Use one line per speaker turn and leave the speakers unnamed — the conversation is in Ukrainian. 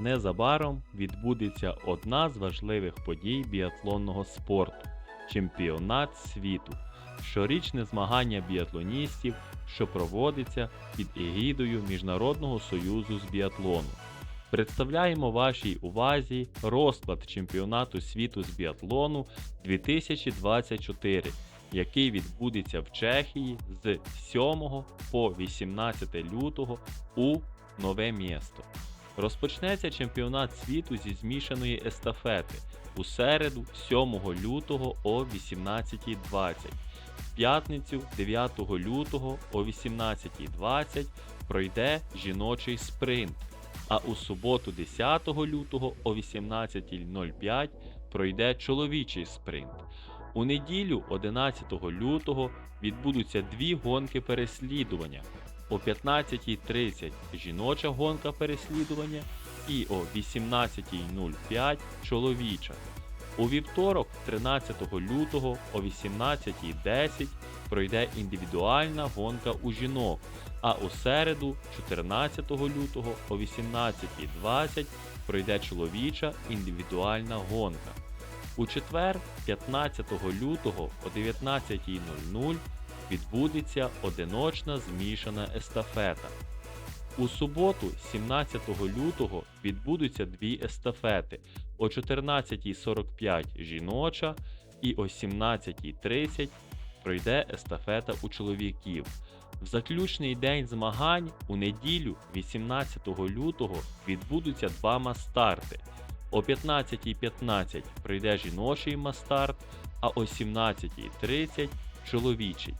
Незабаром відбудеться одна з важливих подій біатлонного спорту чемпіонат світу, щорічне змагання біатлоністів, що проводиться під егідою Міжнародного союзу з біатлону. Представляємо вашій увазі розклад чемпіонату світу з біатлону 2024, який відбудеться в Чехії з 7 по 18 лютого у Нове місто. Розпочнеться чемпіонат світу зі змішаної естафети у середу 7 лютого о 18.20. В п'ятницю 9 лютого о 18.20 пройде жіночий спринт, а у суботу 10 лютого о 18.05 пройде чоловічий спринт. У неділю 11 лютого відбудуться дві гонки переслідування. О 15.30 жіноча гонка переслідування і о 18.05 чоловіча. У вівторок, 13 лютого о 18.10 пройде індивідуальна гонка у жінок, а у середу, 14 лютого о 18.20 пройде чоловіча індивідуальна гонка. У четвер, 15 лютого о 19.00 відбудеться одиночна змішана естафета. У суботу, 17 лютого, відбудуться дві естафети о 14.45 жіноча і о 17.30 пройде естафета у чоловіків. В заключний день змагань у неділю, 18 лютого, відбудуться два мастарти. О 15.15 пройде жіночий мастарт, а о 17.30 чоловічий.